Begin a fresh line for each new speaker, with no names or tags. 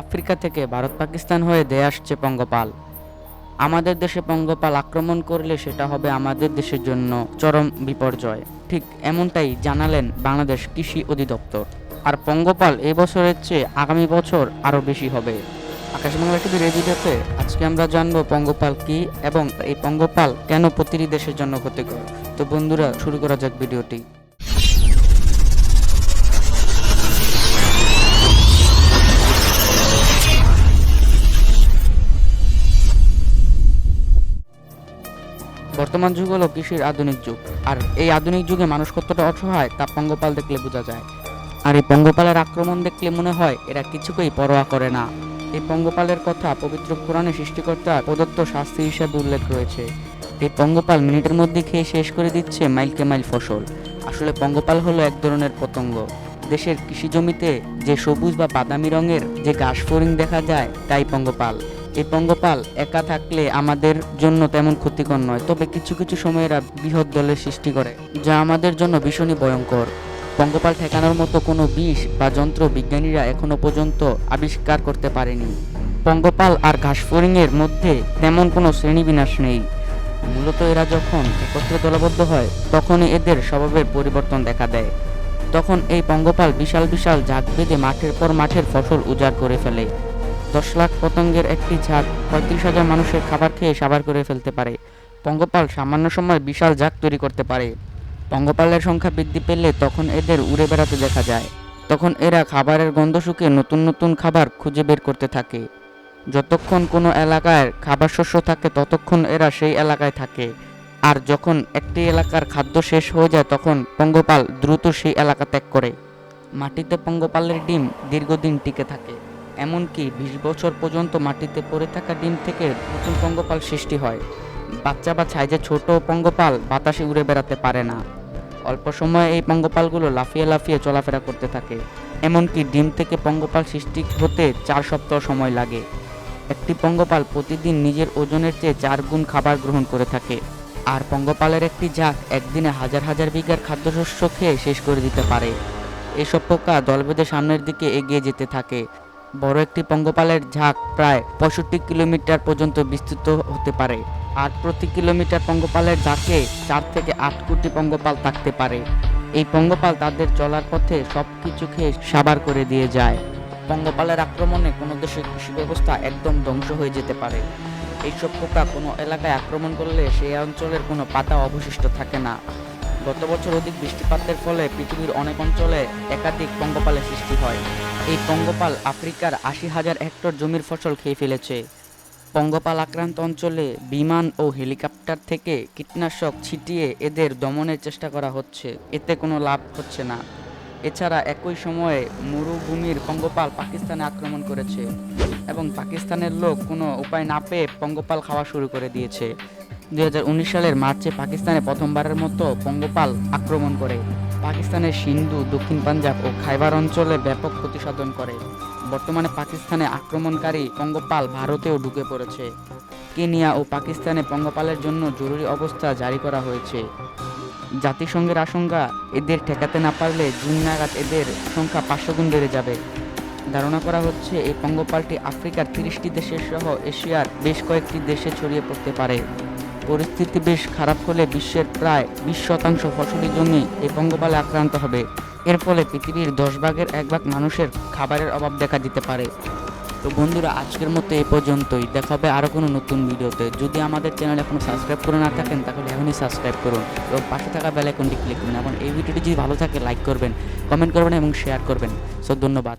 Africa থেকে ভারত পাকিস্তান হয়ে দেয়ে আসছে পঙ্গপাল। আমাদের দেশে পঙ্গপাল আক্রমণ করলে সেটা হবে আমাদের দেশের জন্য চরম বিপর্যয়। ঠিক এমনটাই জানালেন বাংলাদেশ কৃষি অধিদপ্তর। আর পঙ্গপাল এই বছরের চেয়ে আগামী বছর আরও বেশি হবে। আকাশবাংলা টিভি রেডিওতে আজকে আমরা জানব পঙ্গপাল কি এবং এই পঙ্গপাল কেন প্রতিটি দেশের জন্য ক্ষতিকর। তো বন্ধুরা, শুরু করা যাক ভিডিওটি। বর্তমান যুগ হলো কৃষির আধুনিক যুগ। আর এই আধুনিক যুগে মানুষ কতটা অসহায়, তা পঙ্গপাল দেখলে বোঝা যায়। আর এই পঙ্গপালের আক্রমণ দেখলে মনে হয় এরা কিছুকেই পরোয়া করে না। এই পঙ্গপালের কথা পবিত্র কোরআনে সৃষ্টিকর্তা প্রদত্ত শাস্তি হিসেবে উল্লেখ রয়েছে। এই পঙ্গপাল মিনিটের মধ্যে খেয়ে শেষ করে দিচ্ছে মাইলকে মাইল ফসল। আসলে পঙ্গপাল হলো এক ধরনের পতঙ্গ। দেশের কৃষি জমিতে যে সবুজ বা বাদামি রঙের যে ঘাস ফড়িং দেখা যায়, তাই পঙ্গপাল। এই পঙ্গপাল একা থাকলে আমাদের জন্য তেমন ক্ষতিকর নয়, তবে কিছু কিছু সময় এরা বৃহৎ দলের সৃষ্টি করে, যা আমাদের জন্য ভীষণই ভয়ঙ্কর। পঙ্গপাল ঠেকানোর মতো কোনো বিষ বা যন্ত্র বিজ্ঞানীরা এখনও পর্যন্ত আবিষ্কার করতে পারেনি। পঙ্গপাল আর ঘাসফড়িংয়ের মধ্যে তেমন কোনো শ্রেণীবিন্যাস নেই। মূলত এরা যখন একত্রে দলবদ্ধ হয়, তখনই এদের স্বভাবের পরিবর্তন দেখা দেয়। তখন এই পঙ্গপাল বিশাল বিশাল ঝাঁক বেঁধে মাঠের পর মাঠের ফসল উজাড় করে ফেলে। দশ লাখ পতঙ্গের একটি ঝাঁক পঁয়ত্রিশ হাজার মানুষের খাবার খেয়ে সাবার করে ফেলতে পারে। পঙ্গপাল সামান্য সময় বিশাল ঝাঁক তৈরি করতে পারে। পঙ্গপালের সংখ্যা বৃদ্ধি পেলে তখন এদের উড়ে বেড়াতে দেখা যায়। তখন এরা খাবারের গন্ধ শুকিয়ে নতুন নতুন খাবার খুঁজে বের করতে থাকে। যতক্ষণ কোনো এলাকায় খাবার শস্য থাকে, ততক্ষণ এরা সেই এলাকায় থাকে। আর যখন একটি এলাকার খাদ্য শেষ হয়ে যায়, তখন পঙ্গপাল দ্রুত সেই এলাকা ত্যাগ করে। মাটিতে পঙ্গপালের ডিম দীর্ঘদিন টিকে থাকে। এমনকি বিশ বছর পর্যন্ত মাটিতে পড়ে থাকা ডিম থেকে নতুন পঙ্গপাল সৃষ্টি হয়। বাচ্চা বা ছাইজে ছোট পঙ্গপাল, বাতাসে উড়ে বেড়াতে পারে না। অল্প সময়ে এই পঙ্গপালগুলো লাফিয়ে লাফিয়ে চলাফেরা করতে থাকে। এমনকি ডিম থেকে পঙ্গপাল সৃষ্টি হতে চার সপ্তাহ সময় লাগে। একটি পঙ্গপাল প্রতিদিন নিজের ওজনের চেয়ে চার গুণ খাবার গ্রহণ করে থাকে। আর পঙ্গপালের একটি ঝাঁক একদিনে হাজার হাজার বিঘার খাদ্যশস্য খেয়ে শেষ করে দিতে পারে। এসব পোকা দলবেঁধে সামনের দিকে এগিয়ে যেতে থাকে। বড় একটি পঙ্গপালের ঝাঁক প্রায় পঁয়ষট্টি কিলোমিটার পর্যন্ত বিস্তৃত হতে পারে আর প্রতি কিলোমিটার পঙ্গপালের ঝাঁকে চার থেকে আট কোটি পঙ্গপাল থাকতে পারে। এই পঙ্গপাল তাদের চলার পথে সব কিছু খেয়ে সাবার করে দিয়ে যায়। পঙ্গপালের আক্রমণে কোনো দেশের কৃষি ব্যবস্থা একদম ধ্বংস হয়ে যেতে পারে। এইসব পোকা কোনো এলাকায় আক্রমণ করলে সেই অঞ্চলের কোনো পাতা অবশিষ্ট থাকে না। গত বছর অধিক বৃষ্টিপাতের ফলে পৃথিবীর অনেক অঞ্চলে একাধিক পঙ্গপালের সৃষ্টি হয়। এই পঙ্গপাল আফ্রিকার আশি হাজার হেক্টর জমির ফসল খেয়ে ফেলেছে। পঙ্গপাল আক্রান্ত অঞ্চলে বিমান ও হেলিকপ্টার থেকে কীটনাশক ছিটিয়ে এদের দমনের চেষ্টা করা হচ্ছে। এতে কোনো লাভ হচ্ছে না। এছাড়া একই সময়ে মরুভূমির পঙ্গপাল পাকিস্তানে আক্রমণ করেছে এবং পাকিস্তানের লোক কোনো উপায় না পেয়ে পঙ্গপাল খাওয়া শুরু করে দিয়েছে। উনিশ সালের মার্চে পাকিস্তানে প্রথমবারের মতো পঙ্গপাল আক্রমণ করে। পাকিস্তানের সিন্ধু, দক্ষিণ পাঞ্জাব ও খাইবার অঞ্চলে ব্যাপক ক্ষতি সাধন করে। বর্তমানে পাকিস্তানে আক্রমণকারী পঙ্গপাল ভারতেও ঢুকে পড়েছে। কেনিয়া ও পাকিস্তানে পঙ্গপালের জন্য জরুরি অবস্থা জারি করা হয়েছে। জাতিসংঘের আশঙ্কা, এদের ঠেকাতে না পারলে জুন নাগাদ এদের সংখ্যা পাঁচশো গুণ বেড়ে যাবে। ধারণা করা হচ্ছে, এই পঙ্গপালটি আফ্রিকার তিরিশটি দেশের সহ এশিয়ার বেশ কয়েকটি দেশে ছড়িয়ে পড়তে পারে। পরিস্থিতি বেশ খারাপ হলে বিশ্বের প্রায় বিশ শতাংশ ফসলি জমি এই পঙ্গপালে আক্রান্ত হবে। এর ফলে পৃথিবীর দশ ভাগের এক ভাগ মানুষের খাবারের অভাব দেখা দিতে পারে। তো বন্ধুরা, আজকের মতো এই পর্যন্তই। দেখা হবে আরও কোনো নতুন ভিডিওতে। যদি আমাদের চ্যানেল এখনও সাবস্ক্রাইব করে না থাকেন, তাহলে এখনই সাবস্ক্রাইব করুন এবং পাশে থাকা বেল আইকনটি ক্লিক করুন। এবং এই ভিডিওটি যদি ভালো থাকে, লাইক করবেন, কমেন্ট করবেন এবং শেয়ার করবেন। সো, ধন্যবাদ।